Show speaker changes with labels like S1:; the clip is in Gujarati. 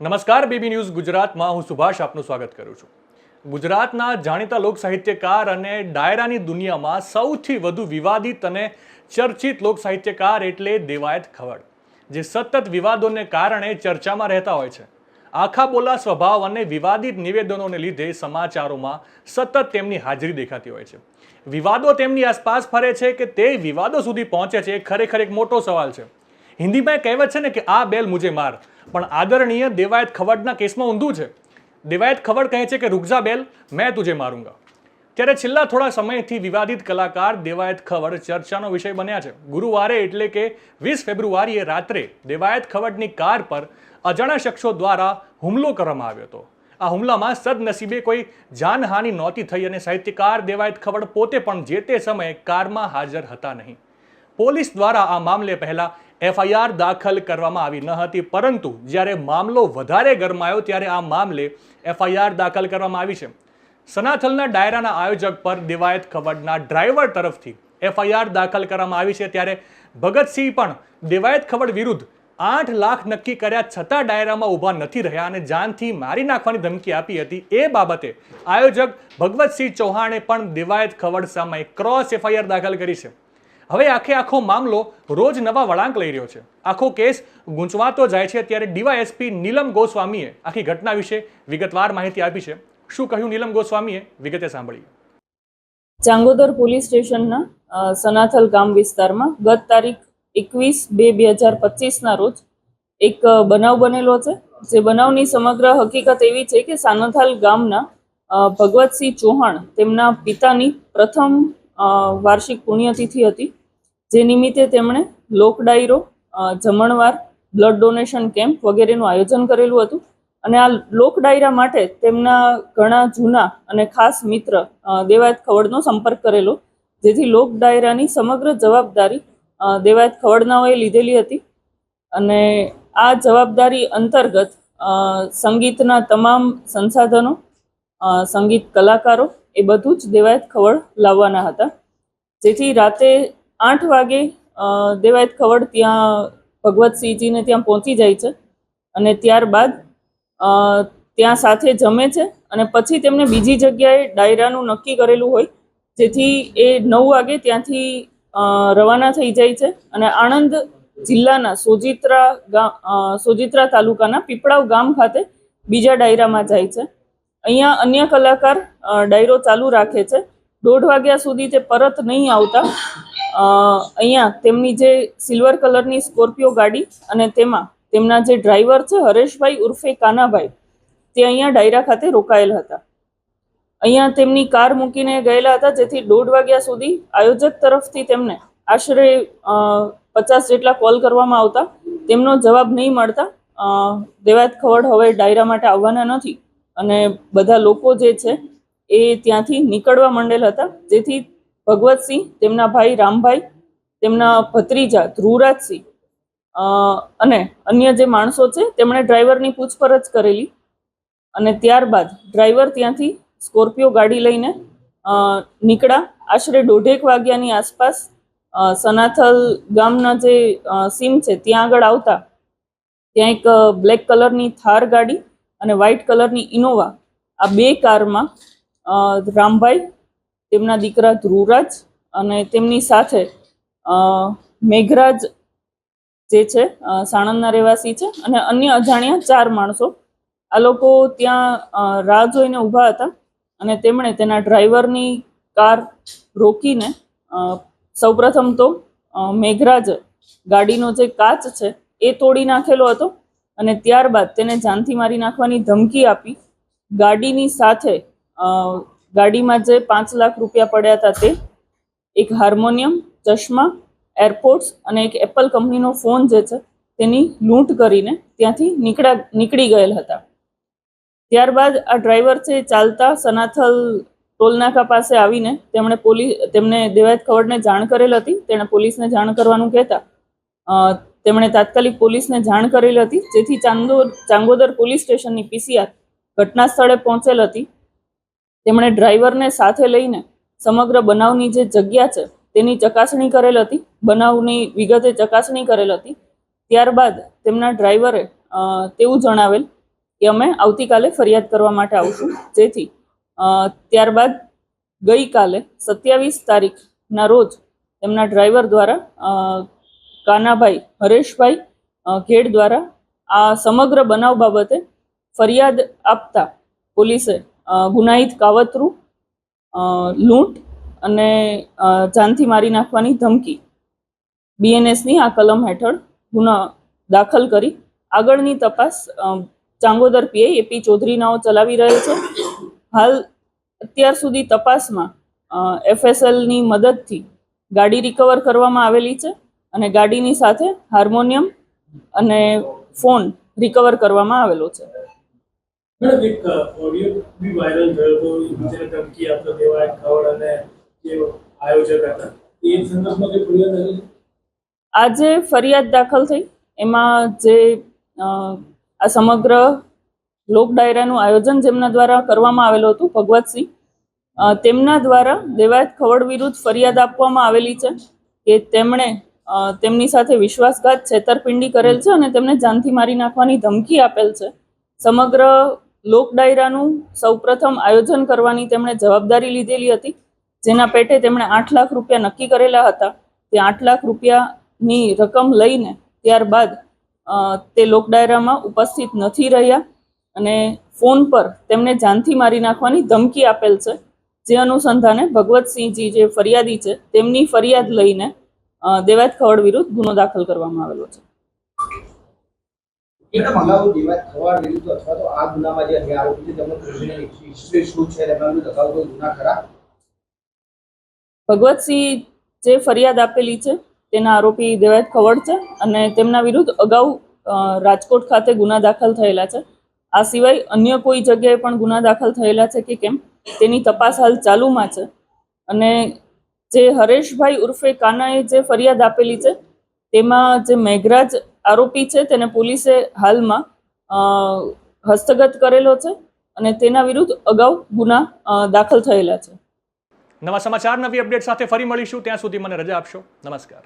S1: નમસ્કાર, બીબી ન્યૂઝ ગુજરાતમાં હું સુભાષ આપનું સ્વાગત કરું છું. ગુજરાતના જાણીતા લોક સાહિત્યકાર અને ડાયરાની દુનિયામાં સૌથી વધુ વિવાદિત અને ચર્ચિત લોક સાહિત્યકાર એટલે દેવાયત ખવડ, જે સતત વિવાદોને કારણે ચર્ચામાં રહેતા હોય છે. આખા બોલા સ્વભાવ અને વિવાદિત નિવેદનોને લીધે સમાચારોમાં સતત તેમની હાજરી દેખાતી હોય છે. વિવાદો તેમની આસપાસ ફરે છે કે તે વિવાદો સુધી પહોંચે છે એ ખરેખર એક મોટો સવાલ છે. હિન્દીમાં કહેવત છે ને કે, આ બેલ મુજે માર. પણ આદરણીય દેવાયત ખવડના કેસમાં ઊંધું છે. દેવાયત ખવડ કહે છે કે, રૂકઝા બેલ, મેં તુજે મારુંગા. ત્યારે છેલ્લા થોડા સમયથી વિવાદિત કલાકાર દેવાયત ખવડ ચર્ચાનો વિષય બન્યા છે. ગુરુવારે એટલે કે વીસ ફેબ્રુઆરીએ રાત્રે દેવાયત ખવડની કાર પર અજાણા શખ્સો દ્વારા હુમલો કરવામાં આવ્યો હતો. આ હુમલામાં સદનસીબે કોઈ જાનહાનિ નહોતી થઈ અને સાહિત્યકાર દેવાયત ખવડ પોતે પણ જે તે સમયે કારમાં હાજર હતા નહીં. પોલીસ દ્વારા આ મામલે પહેલા એફઆઈઆર દાખલ કરવામાં આવી ન હતી, પરંતુ જ્યારે મામલો વધારે ગરમાયો ત્યારે આ મામલે એફઆઈઆર દાખલ કરવામાં આવી છે. સનાથલના ડાયરાના આયોજક પર દિવાયત ખવડના ડ્રાઈવર તરફથી એફઆઈઆર દાખલ કરવામાં આવી છે, ત્યારે ભગતસિંહ પણ દેવાયત ખવડ વિરુદ્ધ આઠ લાખ નક્કી કર્યા છતાં ડાયરામાં ઊભા નથી રહ્યા અને જાનથી મારી નાખવાની ધમકી આપી હતી. એ બાબતે આયોજક ભગવતસિંહ ચૌહાણે પણ દિવાયત ખવડ સામે ક્રોસ એફઆઈઆર દાખલ કરી છે. હવે આખે આખો મામલો રોજ નવા વળાંક લઈ રહ્યો છે. આખો કેસ ગૂંચવાતો જાય છે ત્યારે ડીવાયએસપી નીલમ ગોસ્વામીએ આખી ઘટના વિશે વિગતવાર માહિતી આપી છે. શું કહ્યું નીલમ ગોસ્વામીએ? વિગતે સાંભળીએ.
S2: ચાંગોદર પોલીસ સ્ટેશનના સનાથલ ગામ વિસ્તારમાં ગત તારીખ એકવીસ બે બે હજાર પચીસના રોજ એક બનાવ બનેલો છે. જે બનાવની સમગ્ર હકીકત એવી છે કે સાનાથલ ગામના ભગવતસિંહ ચૌહાણ તેમના પિતાની પ્રથમ વાર્ષિક પુણ્યતિથિ હતી, જે નિમિત્તે તેમણે લોક ડાયરો જમણવાર બ્લડ ડોનેશન કેમ્પ વગેરેનું આયોજન કરેલું હતું. અને આ લોક ડાયરા માટે તેમના ઘણા જૂના અને ખાસ મિત્ર દેવાયત ખવડનો સંપર્ક કરેલો, જેથી લોક ડાયરાની સમગ્ર જવાબદારી દેવાયત ખવડનાઓએ લીધેલી હતી. અને આ જવાબદારી અંતર્ગત સંગીતના તમામ સંસાધનો સંગીત કલાકારો એ બધું જ દેવાયત ખવડ લાવવાના હતા. જેથી રાતે આઠ વાગે દેવાયત ખવડ ત્યાં ભગવતસિંહજીને ત્યાં પહોંચી જાય છે અને ત્યારબાદ ત્યાં સાથે જમે છે અને પછી તેમને બીજી જગ્યાએ ડાયરાનું નક્કી કરેલું હોય, જેથી એ નવ વાગે ત્યાંથી રવાના થઈ જાય છે અને આણંદ જિલ્લાના સોજિત્રા ગામ સોજિત્રા તાલુકાના પીપળાવ ગામ ખાતે બીજા ડાયરામાં જાય છે. અહીંયા અન્ય કલાકાર ડાયરો ચાલુ રાખે છે. દોઢ વાગ્યા સુધી તે પરત નહીં આવતા અહીંયા તેમની જે સિલ્વર કલરની સ્કોર્પિયો ગાડી અને તેમાં તેમના જે ડ્રાઈવર છે, હરેશભાઈ ઉર્ફે કાનાભાઈ, તે અહીંયા ડાયરા ખાતે રોકાયેલ હતા. અહીંયા તેમની કાર મૂકીને ગયેલા હતા, જેથી દોઢ વાગ્યા સુધી આયોજક તરફથી તેમને આશરે પચાસ જેટલા કોલ કરવામાં આવતા. તેમનો જવાબ નહીં મળતા. દેવાયત ખવડ હવે ડાયરા માટે આવવાના નથી. અને બધા લોકો જે છે એ ત્યાંથી નીકળવા માંડેલ હતા. જેથી ભગવતસિંહ તેમના ભાઈ રામભાઈ, તેમના ભત્રીજા ધ્રુવરાજસિંહ અને અન્ય જે માણસો છે, તેમણે ડ્રાઈવરની પૂછપરછ કરેલી અને ત્યારબાદ ડ્રાઈવર ત્યાંથી સ્કોર્પિયો ગાડી લઈને નીકળ્યા. આશરે દોઢેક વાગ્યાની આસપાસ સનાથલ ગામના જે સીમ છે, ત્યાં આગળ આવતા, ત્યાં એક બ્લેક કલરની થાર ગાડી અને વ્હાઇટ કલરની ઇનોવા આ બે કારમાં રામભાઈ, તેમના દીકરા ધ્રુવરાજ અને તેમની સાથે મેઘરાજ જે છે સાણંદના રહેવાસી છે અને અન્ય અજાણ્યા ચાર માણસો. આ લોકો ત્યાં રાહ જોઈને ઊભા હતા અને તેમણે તેના ડ્રાઈવરની કાર રોકીને સૌપ્રથમ તો મેઘરાજ ગાડીનો જે કાચ છે એ તોડી નાખેલો હતો. અને ત્યારબાદ તેને જાનથી મારી નાખવાની ધમકી આપી. ગાડીની સાથે ગાડીમાં જે પાંચ લાખ રૂપિયા પડ્યા હતા તે, એક હાર્મોનિયમ, ચશ્મા, એરપોર્ટ્સ અને એક એપલ કંપનીનો ફોન જે છે તેની લૂંટ કરીને ત્યાંથી નીકળા નીકળી ગયેલ હતા. ત્યારબાદ આ ડ્રાઈવર છે ચાલતા સનાથલ ટોલનાકા પાસે આવીને તેમણે પોલીસ તેમને દેવાયત ખવડને જાણ કરેલ હતી. તેણે પોલીસને જાણ કરવાનું કહેતા તેમણે તાત્કાલિક પોલીસને જાણ કરેલ હતી. જેથી ચાંદોર, ચાંગોદર પોલીસ સ્ટેશનની પીસીઆર ઘટના સ્થળે પહોંચેલ હતી. તેમણે ડ્રાઈવરને સાથે લઈને સમગ્ર બનાવની જે જગ્યા છે તેની ચકાસણી કરેલ હતી. બનાવની વિગતે ચકાસણી કરેલ હતી. ત્યારબાદ તેમના ડ્રાઈવરે તેવું જણાવેલ કે અમે આવતીકાલે ફરિયાદ કરવા માટે આવશું. જેથી ત્યારબાદ ગઈકાલે સત્યાવીસ તારીખના રોજ તેમના ડ્રાઈવર દ્વારા કાનાભાઈ હરેશભાઈ ઘેડ દ્વારા આ સમગ્ર બનાવ બાબતે ફરિયાદ આપતા પોલીસે ગુનાહિત કાવતરું લૂંટ અને જાનથી મારી નાખવાની ધમકી બીએનએસની આ કલમ હેઠળ ગુનો દાખલ કરી. આગળની તપાસ ચાંગોદર પીઆઈ એપી ચૌધરીનાઓ ચલાવી રહેલ છે. હાલ અત્યાર સુધી તપાસમાં એફએસએલની મદદથી ગાડી રિકવર કરવામાં આવેલી છે. અને ગાડીની સાથે હાર્મોનિયમ અને ફોન રિકવર કરવામાં આવેલો છે.
S3: મેડમ એક ઓડિયો બી વાયરલ થયો હતો એ ધમકી આપતો દેવાય ખવડ અને જે આયોજક હતા એ સંદર્ભમાં કઈ ફરિયાદ આવી?
S2: આજે ફરિયાદ દાખલ થઈ. એમાં જે આ સમગ્ર લોક ડાયરાનું આયોજન જેમના દ્વારા કરવામાં આવેલું હતું ભગવતસિંહ તેમના દ્વારા દેવાયત ખવડ વિરુદ્ધ ફરિયાદ આપવામાં આવેલી છે કે તેમણે તેમની સાથે વિશ્વાસઘાત છેતરપિંડી કરેલ છે અને તેમને જાનથી મારી નાખવાની ધમકી આપેલ છે. સમગ્ર લોક ડાયરાનું સૌપ્રથમ આયોજન કરવાની તેમણે જવાબદારી લીધેલી હતી, જેના પેટે તેમણે આઠ લાખ રૂપિયા નક્કી કરેલા હતા. તે આઠ લાખ રૂપિયાની રકમ લઈને ત્યારબાદ તે લોક ડાયરામાં ઉપસ્થિત નથી રહ્યા અને ફોન પર તેમને જાનથી મારી નાખવાની ધમકી આપેલ છે. જે અનુસંધાને ભગવતસિંહજી જે ફરિયાદી છે, તેમની ફરિયાદ લઈને દેવાયત ખવડ વિરુદ્ધ ગુનો દાખલ કરવામાં આવેલો છે. ભગવતસિંહ જે ફરિયાદ આપેલી છે તેના આરોપી દેવાયત ખવડ છે અને તેમના વિરુદ્ધ અગાઉ રાજકોટ ખાતે ગુના દાખલ થયેલા છે. આ સિવાય અન્ય કોઈ જગ્યાએ પણ ગુના દાખલ થયેલા છે કે કેમ તેની તપાસ હાલ ચાલુમાં છે. અને જે હરેશભાઈ ઉર્ફે કાનાએ જે ફરિયાદ આપેલી છે, તેમાં જે મેઘરાજ આરોપી છે, તેને પોલીસે હાલમાં હસ્તગત કરેલો છે અને તેના વિરુદ્ધ અગાઉ ગુના દાખલ થયેલા છે.
S1: નવા સમાચાર, નવી અપડેટ સાથે ફરી મળીશું. ત્યાં સુધી મને રજા આપશો. નમસ્કાર.